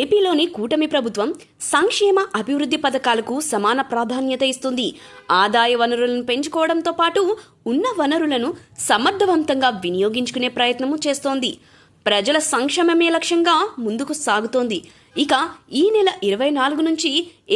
ఏపీలోని కూటమి ప్రభుత్వం సంక్షేమ అభివృద్ధి పథకాలకు సమాన ప్రాధాన్యత ఇస్తుంది. ఆదాయ వనరులను పెంచుకోవడంతో పాటు ఉన్న వనరులను సమర్థవంతంగా వినియోగించుకునే ప్రయత్నము చేస్తోంది. ప్రజల సంక్షేమమే లక్ష్యంగా ముందుకు సాగుతోంది. ఇక ఈ నెల ఇరవై నాలుగు నుంచి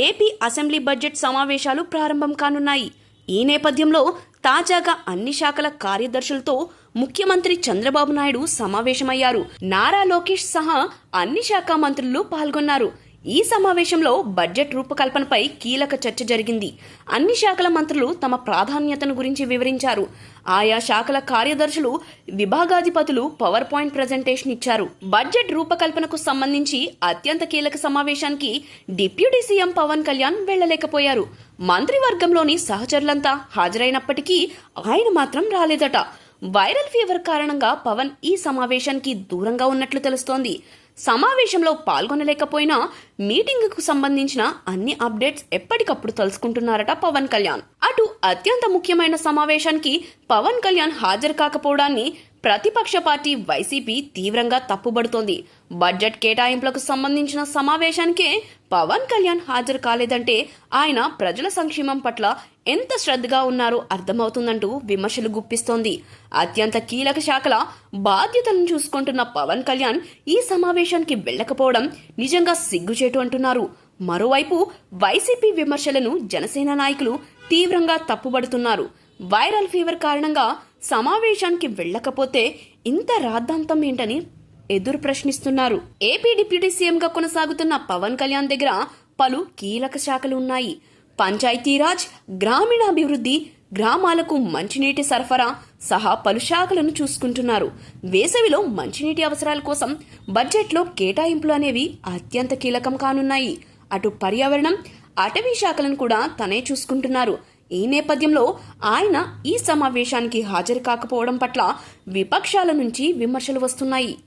ఏపీ అసెంబ్లీ బడ్జెట్ సమావేశాలు ప్రారంభం కానున్నాయి. ఈ నేపథ్యంలో తాజాగా అన్ని శాఖల కార్యదర్శులతో ముఖ్యమంత్రి చంద్రబాబు నాయుడు సమావేశమయ్యారు. నారా లోకేష్ సహా అన్ని శాఖ మంత్రులు పాల్గొన్నారు. ఈ సమావేశంలో బడ్జెట్ రూపకల్పనపై కీలక చర్చ జరిగింది. అన్ని శాఖల మంత్రులు తమ ప్రాధాన్యతను గురించి వివరించారు. ఆయా శాఖల కార్యదర్శులు విభాగాధిపతులు పవర్ పాయింట్ ప్రజెంటేషన్ ఇచ్చారు. బడ్జెట్ రూపకల్పనకు సంబంధించి అత్యంత కీలక సమావేశానికి డిప్యూటీ సీఎం పవన్ కళ్యాణ్ వెళ్ళలేకపోయారు మంత్రివర్గంలోని సహచరులంతా హాజరైనప్పటికీ ఆయన మాత్రం రాలేదట. వైరల్ ఫీవర్ కారణంగా పవన్ ఈ సమావేశానికి దూరంగా ఉన్నట్లు తెలుస్తోంది. సమావేశంలో పాల్గొనలేకపోయినా మీటింగ్కు సంబంధించిన అన్ని అప్డేట్స్ ఎప్పటికప్పుడు తెలుసుకుంటున్నారట పవన్ కళ్యాణ్. అటు అత్యంత ముఖ్యమైన సమావేశానికి పవన్ కళ్యాణ్ హాజరు కాకపోవడాన్ని ప్రతిపక్ష పార్టీ వైసీపీ తీవ్రంగా తప్పుబడుతోంది. బడ్జెట్ కేటాయింపులకు సంబంధించిన సమావేశానికే పవన్ కళ్యాణ్ హాజరు కాలేదంటే ఆయన ప్రజల సంక్షేమం పట్ల ఎంత శ్రద్ధగా ఉన్నారో అర్థమవుతుందంటూ విమర్శలు గుప్పిస్తోంది. అత్యంత కీలక శాఖల బాధ్యతలను చూసుకుంటున్న పవన్ కళ్యాణ్ ఈ సమావేశానికి వెళ్ళకపోవడం నిజంగా సిగ్గుచేటు అంటున్నారు. మరోవైపు వైసీపీ విమర్శలను జనసేన నాయకులు తీవ్రంగా తప్పుబడుతున్నారు. వైరల్ ఫీవర్ కారణంగా సమావేశానికి వెళ్ళకపోతే ఇంత రాద్ధాంతం ఏంటని ఎదురు ప్రశ్నిస్తున్నారు. ఏపీ డిప్యూటీ సీఎంగా కొనసాగుతున్న పవన్ కళ్యాణ్ దగ్గర పలు కీలక శాఖలు ఉన్నాయి. పంచాయతీరాజ్ గ్రామీణాభివృద్ధి గ్రామాలకు మంచినీటి సరఫరా సహా పలు శాఖలను చూసుకుంటున్నారు. వేసవిలో మంచినీటి అవసరాల కోసం బడ్జెట్లో కేటాయింపులు అనేవి అత్యంత కీలకం కానున్నాయి. అటు పర్యావరణం అటవీ శాఖలను కూడా తనే చూసుకుంటున్నారు. ఈ నేపథ్యంలో ఆయన ఈ సమావేశానికి హాజరు కాకపోవడం పట్ల విపక్షాల నుంచి విమర్శలు వస్తున్నాయి.